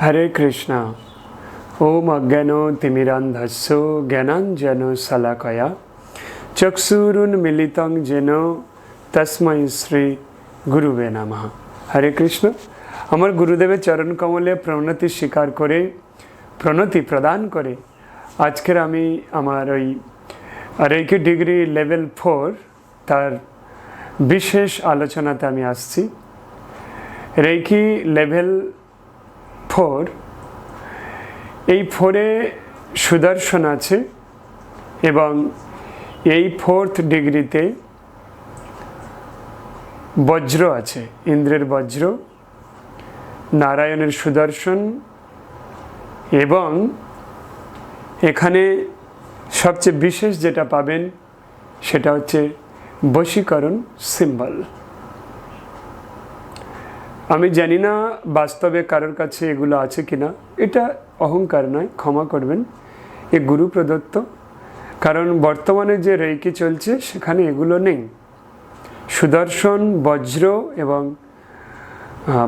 হরে কৃষ্ণ ওম অজ্ঞান তিমিরান্ধস্য জ্ঞানাঞ্জন শলাকয়া চক্ষুরুন মিলিতং যেন তস্মৈ শ্রী গুরুবে নমঃ হরে কৃষ্ণ আমার গুরুদেবের চরণ কমলে প্রণতি স্বীকার করে প্রণতি প্রদান করে আজকের আমি আমার ওই রেকি ডিগ্রি লেভেল ফোর তার বিশেষ আলোচনাতে আমি আসছি রেকি লেভেল ফোর, এই ফোরে সুদর্শন আছে এবং এই ফোর্থ ডিগ্রিতে বজ্র আছে, ইন্দ্রের বজ্র, নারায়ণের সুদর্শন এবং এখানে সবচেয়ে বিশেষ যেটা পাবেন সেটা হচ্ছে বশীকরণ সিম্বল। আমি জানি না বাস্তবে কারোর কাছে এগুলো আছে কিনা। এটা অহংকার নয়, ক্ষমা করবেন। এ গুরু প্রদত্ত। কারণ বর্তমানে যে রেকি চলছে, সেখানে এগুলো নেই। সুদর্শন, বজ্র এবং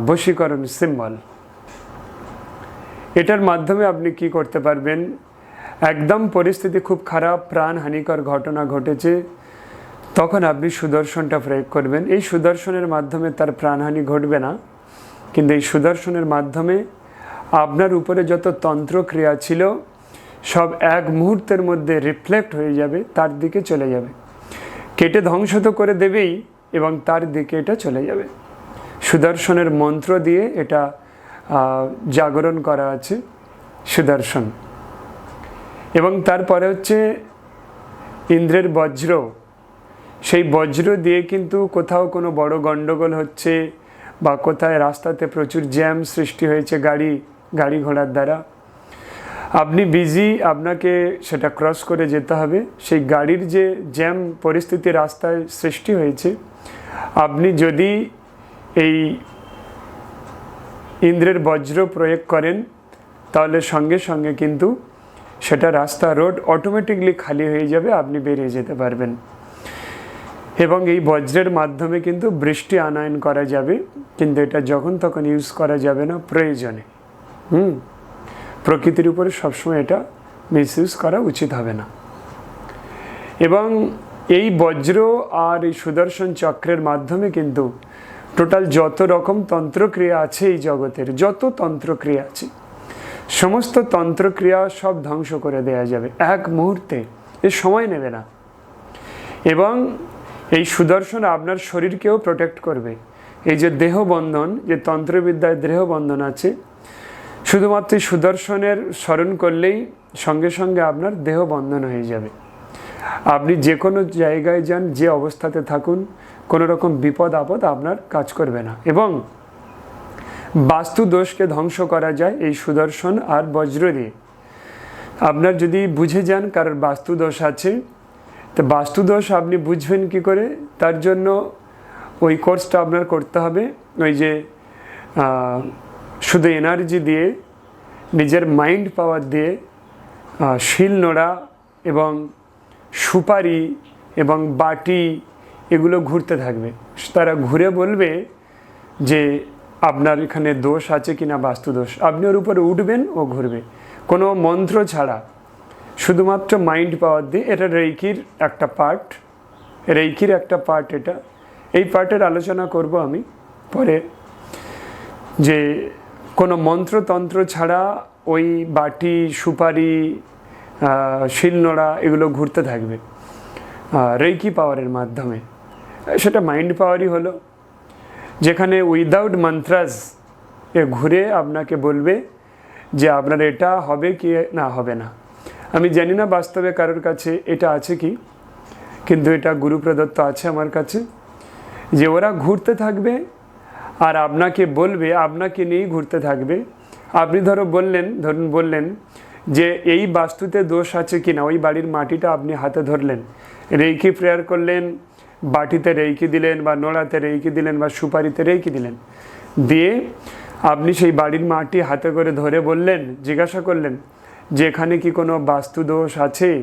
বশীকরণ সিম্বল। এটার মাধ্যমে আপনি কি করতে পারবেন? একদম পরিস্থিতি খুব খারাপ, প্রাণ হানিকর ঘটনা ঘটেছে। তখন আপনি সুদর্শনটা প্রয়োগ করবেন। এই সুদর্শনের মাধ্যমে তার প্রাণহানি ঘটবে না। কিন্তু এই সুদর্শনের মাধ্যমে আপনার উপরে যত তন্ত্রক্রিয়া ছিল, সব এক মুহূর্তের মধ্যে রিফ্লেক্ট হয়ে যাবে, তার দিকে চলে যাবে। কেটে ধ্বংস তো করে দেবেই, এবং তার দিকে এটা চলে যাবে। সুদর্শনের মন্ত্র দিয়ে এটা জাগরণ করা আছে সুদর্শন। এবং তারপরে হচ্ছে ইন্দ্রের বজ্র। সেই বজ্র দিয়ে কিন্তু কোথাও কোনো বড় গণ্ডগোল হচ্ছে বা কোথায় রাস্তাতে প্রচুর জ্যাম সৃষ্টি হয়েছে গাড়ি গাড়ি ঘোড়ার দ্বারা। আপনি বিজি আপনাকে সেটা ক্রস করে যেতে হবে। সেই গাড়ির যে জ্যাম পরিস্থিতি রাস্তায় সৃষ্টি হয়েছে, আপনি যদি এই ইন্দ্রের বজ্র প্রয়োগ করেন, তাহলে সঙ্গে সঙ্গে কিন্তু সেটা রাস্তা রোড অটোমেটিকলি খালি হয়ে যাবে, আপনি বেরিয়ে যেতে পারবেন। এবং এই বজ্রের মাধ্যমে কিন্তু বৃষ্টি আনয়ন করা যাবে, কিন্তু এটা যখন তখন ইউজ করা যাবে না, প্রয়োজনে। হুম? প্রকৃতির উপরে সবসময় এটা মিসইউজ করা উচিত হবে না। এবং এই বজ্র আর এই সুদর্শন চক্রের মাধ্যমে কিন্তু টোটাল যত রকম তন্ত্রক্রিয়া আছে এই জগতের, যত তন্ত্রক্রিয়া আছে, সমস্ত তন্ত্রক্রিয়া সব ধ্বংস করে দেয়া যাবে। এক মুহূর্তে, এ সময় নেবে না। এবং এই সুদর্শন আপনার শরীরকেও প্রোটেক্ট করবে। এই যে দেহবন্ধন যে তন্ত্রবিদ্যায় দেহবন্ধন আছে, শুধুমাত্র সুদর্শনের স্মরণ করলেই সঙ্গে সঙ্গে আপনার দেহ বন্ধন হয়ে যাবে। আপনি যে কোনো জায়গায় যান, যে অবস্থাতে থাকুন, কোনো রকম বিপদ, আপদ আপনার কাজ করবে না। এবং বাস্তু দোষকে ধ্বংস করা যায় এই সুদর্শন আর বজ্র দিয়ে। আপনার যদি বুঝে যান কারোর বাস্তু দোষ আছে তো বাস্তু দোষ আপনি বুঝবেন কি করে? তার জন্য ওই কোর্সটা আপনার করতে হবে। ওই যে শুধু এনার্জি দিয়ে, নিজের মাইন্ড পাওয়ার দিয়ে শিল নোড়া এবং সুপারি এবং বাটি এগুলো ঘুরতে থাকবে। তারা ঘুরে বলবে যে, আপনার এখানে দোষ আছে কিনা বাস্তু দোষ আপনি ওর উপরে উঠবেন, ও ঘুরবে। কোনো মন্ত্র ছাড়া। শুধুমাত্র মাইন্ড পাওয়ার দিয়ে, এটা রেইকির একটা পার্ট রেইকির একটা পার্ট এটা। এই পার্টের আলোচনা করব আমি পরে। যে কোনো মন্ত্রতন্ত্র ছাড়া ওই বাটি, সুপারি শিলনোড়া এগুলো ঘুরতে থাকবে। রেইকি পাওয়ারের মাধ্যমে। সেটা মাইন্ড পাওয়ারই হলো। যেখানে উইদাউট মন্ত্রাস এ ঘুরে আপনাকে বলবে যে আপনার এটা হবে কি না হবে না। আমি জানি না বাস্তবে কারোর কাছে এটা আছে কি, কিন্তু এটা গুরু প্রদত্ত আছে আমার কাছে, যে ওরা ঘুরতে থাকবে আর আপনাকে বলবে, আপনাকে নিয়েই ঘুরতে থাকবে। আপনি ধরো বললেন, ধরুন বললেন যে এই বাস্তুতে দোষ আছে কি না ওই বাড়ির মাটিটা আপনি হাতে ধরলেন, রেইকি প্রেয়ার করলেন, বাটিতে রেইকি দিলেন বা নোড়াতে রেইকি দিলেন বা সুপারিতে রেইকি দিলেন, দিয়ে আপনি সেই বাড়ির মাটি হাতে করে ধরে বললেন, জিজ্ঞাসা করলেন যে এখানে কি কোনো বাস্তু দোষ আছে?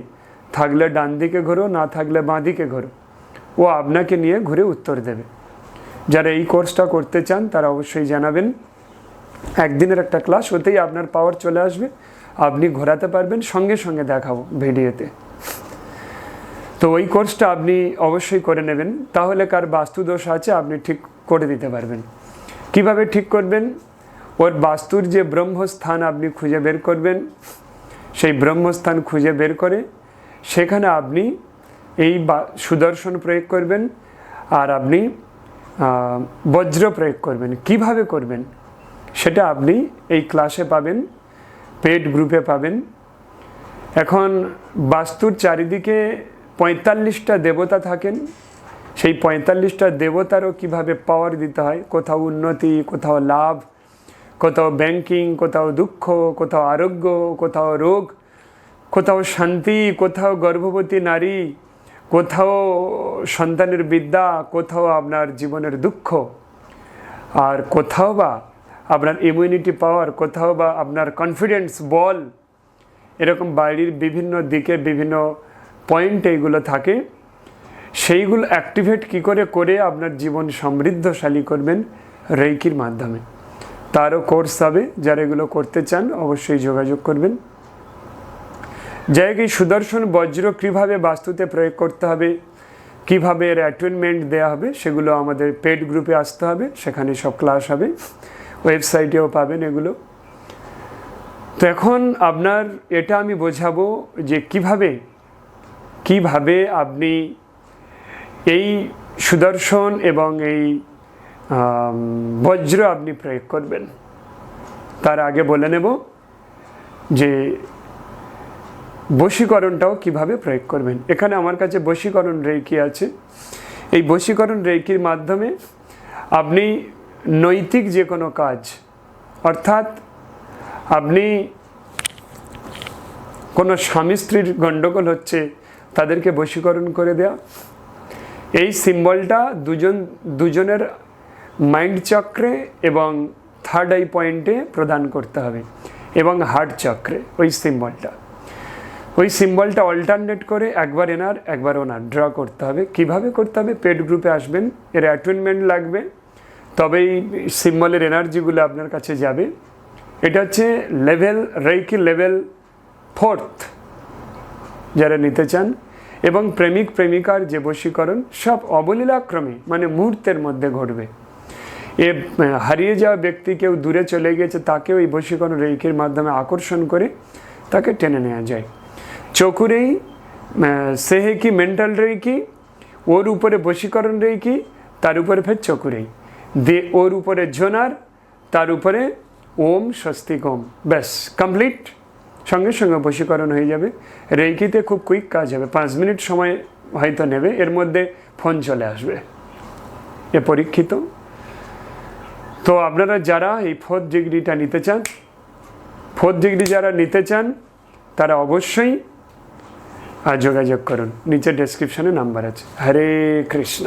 থাকলে ডান দিকে ঘোরো, না থাকলে বাঁ দিকে ঘোরো। ও আপনাকে নিয়ে ঘুরে উত্তর দেবে। যারা এই কোর্সটা করতে চান, তারা অবশ্যই জানাবেন। একদিনের একটা ক্লাস হতেই আপনার পাওয়ার চলে আসবে। আপনি ঘোরাতে পারবেন, সঙ্গে সঙ্গে দেখাবো ভিডিওতে। তো ওই কোর্সটা আপনি অবশ্যই করে নেবেন। তাহলে কার বাস্তুদোষ আছে, আপনি ঠিক করে দিতে পারবেন। কীভাবে ঠিক করবেন? ওর বাস্তুর যে ব্রহ্মস্থান, আপনি খুঁজে বের করবেন। সেই ব্রহ্মস্থান খুঁজে বের করে, সেখানে আপনি এই সুদর্শন প্রয়োগ করবেন আর আপনি বজ্র প্রয়োগ করবেন। কীভাবে করবেন? সেটা আপনি এই ক্লাসে পাবেন, পেড গ্রুপে পাবেন। এখন বাস্তুর চারিদিকে পঁয়তাল্লিশটা দেবতা থাকেন। সেই পঁয়তাল্লিশটা দেবতারও কীভাবে পাওয়ার দিতে হয়? কোথাও উন্নতি, কোথাও লাভ কোথাও ব্যাংকিং কোথাও দুঃখ, কোথাও আরোগ্য, কোথাও রোগ, কোথাও শান্তি, কোথাও গর্ভবতী নারী, কোথাও সন্তানের বিদ্যা, কোথাও আপনার জীবনের দুঃখ। আর কোথাও বা আপনার ইমিউনিটি পাওয়ার কোথাও বা আপনার কনফিডেন্স বল এরকম বাড়ির বিভিন্ন দিকে বিভিন্ন পয়েন্ট এইগুলো থাকে, সেইগুলো অ্যাক্টিভেট কি করে করে আপনার জীবন সমৃদ্ধশালী করবেন রেইকির মাধ্যমে। তারও কোর্স হবে, যারা এগুলো করতে চান অবশ্যই যোগাযোগ করবেন। এই সুদর্শন বজ্র কীভাবে বাস্তুতে প্রয়োগ করতে হবে, কীভাবে এর অ্যাটেনমেন্ট দেওয়া হবে, সেগুলো আমাদের পেড গ্রুপে আসতে হবে, সেখানে সব ক্লাস হবে ওয়েবসাইটেও পাবেন এগুলো। তো এখন আপনার এটা আমি বোঝাবো যে কীভাবে কীভাবে আপনি এই সুদর্শন এবং এই বজ্র আপনি প্রয়োগ করবেন। তার আগে বলে নেব যে বশীকরণটাও কীভাবে প্রয়োগ করবেন। এখানে আমার কাছে বশীকরণ রেকি আছে। এই বশীকরণ রেকির মাধ্যমে আপনি নৈতিক যে কোনো কাজ, অর্থাৎ আপনি কোনো স্বামী স্ত্রীর গণ্ডগোল হচ্ছে, তাদেরকে বশীকরণ করে দেওয়া এই সিম্বলটা দুজন, দুজনের মাইন্ড চক্রে এবং থার্ড আই পয়েন্টে প্রদান করতে হবে এবং হার্ট চক্রে, ওই সিম্বলটা ওই সিম্বলটা অল্টারনেট করে একবার এনার, একবার ওনার ড্র করতে হবে। কীভাবে করতে হবে? পেড গ্রুপে আসবেন, এর অ্যাটেনমেন্ট লাগবে, তবেই সিম্বলের এনার্জিগুলো আপনার কাছে যাবে। এটা হচ্ছে লেভেল রেইকি লেভেল ফোর্থ যারা নিতে চান। এবং প্রেমিক, প্রেমিকার যে বশীকরণ, সব অবলীলাক্রমে মানে মুহূর্তের মধ্যে ঘটবে। এ হারিয়ে যাওয়া ব্যক্তি কেউ দূরে চলে গেছে তাকেও এই বশীকরণ রেইকির মাধ্যমে আকর্ষণ করে তাকে টেনে নেওয়া যায়। চকুরেই সেহে কি মেন্টাল রেইকি, ওর উপরে বশীকরণ রেইকি, তার উপরে ফের চকুরেই। দে, ওর উপরে জোনার তার উপরে ওম স্বস্তিক ওম। ব্যাস, কমপ্লিট। সঙ্গে সঙ্গে বশীকরণ হয়ে যাবে। রেইকিতে খুব কুইক কাজ হবে। পাঁচ মিনিট সময় হয়তো নেবে, এর মধ্যে ফোন চলে আসবে। এ পরীক্ষিত। তো আপনারা যারা এই ফোর্থ ডিগ্রিটা নিতে চান ফোর্থ ডিগ্রি যারা নিতে চান, তারা অবশ্যই আর যোগাযোগ করুন। নিচের ডেসক্রিপশনে নাম্বার আছে। হরে কৃষ্ণ।